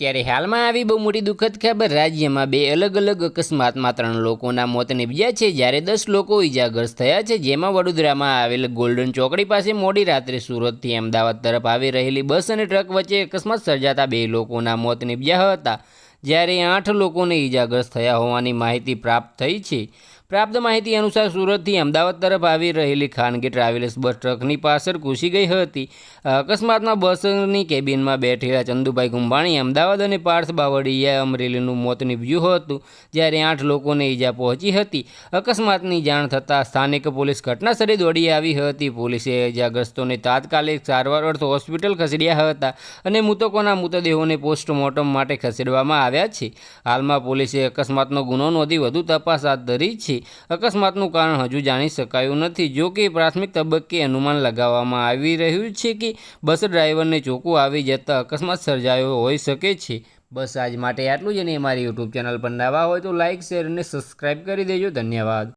ત્યારે હાલમાં આવી બહુ મોટી દુઃખદ ખબર રાજ્યમાં બે અલગ અલગ અકસ્માતમાં ત્રણ લોકોના મોત નીપજ્યા છે, જ્યારે દસ લોકો ઇજાગ્રસ્ત થયા છે, જેમાં વડોદરામાં આવેલ ગોલ્ડન ચોકડી પાસે મોડી રાત્રે સુરતથી અમદાવાદ તરફ આવી રહેલી બસ અને ટ્રક વચ્ચે અકસ્માત સર્જાતા બે લોકોના મોત નીપજ્યા હતા, જ્યારે આઠ લોકોને ઇજાગ્રસ્ત થયા હોવાની માહિતી પ્રાપ્ત થઈ છે. પ્રાપ્ત માહિતી અનુસાર સુરતથી અમદાવાદ તરફ આવી રહેલી ખાનગી ટ્રાવેલ્સ બસ ટ્રકની પાછળ ઘૂસી ગઈ હતી. અકસ્માતમાં બસની કેબિનમાં બેઠેલા ચંદુભાઈ કુંભાણી અમદાવાદ અને પાર્થ બાવળીયા અમરેલીનું મોત નીપજ્યું હતું, જ્યારે આઠ લોકોને ઈજા પહોંચી હતી. અકસ્માતની જાણ થતાં સ્થાનિક પોલીસ ઘટનાસ્થળે દોડી આવી હતી. પોલીસે ઇજાગ્રસ્તોને તાત્કાલિક સારવાર અર્થ હોસ્પિટલ ખસેડ્યા હતા અને મૃતકોના મૃતદેહોને પોસ્ટમોર્ટમ માટે ખસેડવામાં આવ્યા છે. હાલમાં પોલીસે અકસ્માતનો ગુનો નોંધી વધુ તપાસ હાથ ધરી છે. અકસ્માતનું કારણ હજુ જાણી શકાયું નથી. જો કે, પ્રાથમિક તબક્કે અનુમાન લગાવવામાં આવી રહ્યું છે કે, બસ ડ્રાઈવરને ચોખ્ખું આવી જતાં અકસ્માત સર્જાયો હોઈ શકે છે. બસ આજ માટે આટલું જ અને અમારી યુટ્યુબ ચેનલ પર નવા હોય તો લાઇક શેર અને સબસ્ક્રાઈબ કરી દેજો. ધન્યવાદ.